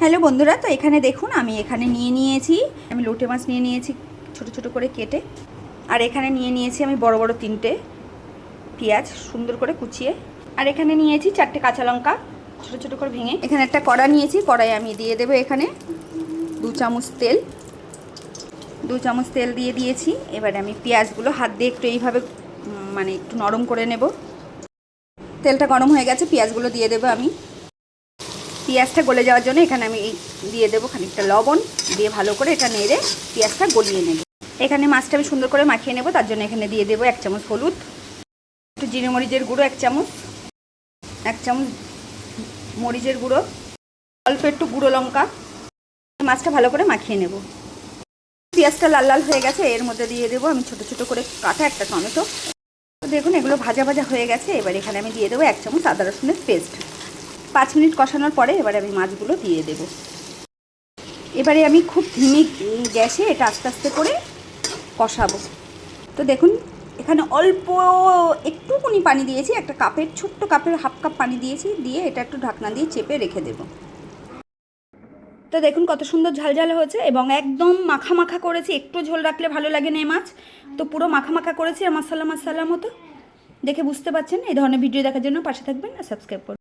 Hello বন্ধুরা, তো এখানে দেখুন, আমি এখানে নিয়ে নিয়েছি, আমি লোটে মাছ নিয়ে নিয়েছি ছোট ছোট করে কেটে, আর এখানে নিয়ে নিয়েছি আমি বড় বড় তিনটে পেঁয়াজ সুন্দর করে কুচিয়ে, আর এখানে নিয়েছি চারটে কাঁচা লঙ্কা ছোট ছোট করে ভেঙে, এখানে একটা কড়া নিয়েছি, কড়াই আমি দিয়ে দেবো এখানে দু চামচ তেল, দু চামচ তেল দিয়ে দিয়েছি, এবারে আমি পেঁয়াজগুলো হাত দিয়ে একটু এইভাবে মানে একটু নরম করে নেব, তেলটা গরম হয়ে গেছে, পেঁয়াজগুলো দিয়ে দেবো আমি। পেঁয়াজটা গলে যাওয়ার জন্য এখানে আমি দিয়ে দেবো খানিকটা লবণ দিয়ে ভালো করে এটা নেড়ে পেঁয়াজটা গলিয়ে নেব। এখানে মাছটা আমি সুন্দর করে মাখিয়ে নেব, তার জন্য এখানে দিয়ে দেবো এক চামচ হলুদ, একটু জিরে মরিচের গুঁড়ো এক চামচ এক চামচ মরিচের গুঁড়ো, অল্প একটু গুঁড়ো লঙ্কা, মাছটা ভালো করে মাখিয়ে নেব। পেঁয়াজটা লাল লাল হয়ে গেছে, এর মধ্যে দিয়ে দেবো আমি ছোট ছোট করে কাটা একটা টমেটো। দেখুন এগুলো ভাজা ভাজা হয়ে গেছে, এবার এখানে আমি দিয়ে দেবো এক চামচ আদা রসুনের পেস্ট। পাঁচ মিনিট কষানোর পরে এবারে আমি মাছগুলো দিয়ে দেব। এবারে আমি খুব ধিমি গ্যাসে এটা আস্তে আস্তে করে কষাবো। তো দেখুন, এখানে অল্প একটুকুনি পানি দিয়েছি, একটা কাপের, ছোট্ট কাপের হাফ কাপ পানি দিয়েছি, দিয়ে এটা একটু ঢাকনা দিয়ে চেপে রেখে দেবো। তো দেখুন কত সুন্দর ঝালঝাল হয়েছে এবং একদম মাখা মাখা করেছি। একটু ঝোল রাখলে ভালো লাগে না মাছ। তো পুরো মাখা মাখা করেছি আর মশলা মশলা মতো দেখে বুঝতে পারছেন, এই ধরনের ভিডিও দেখার জন্য পাশে থাকবেন আর সাবস্ক্রাইব করবেন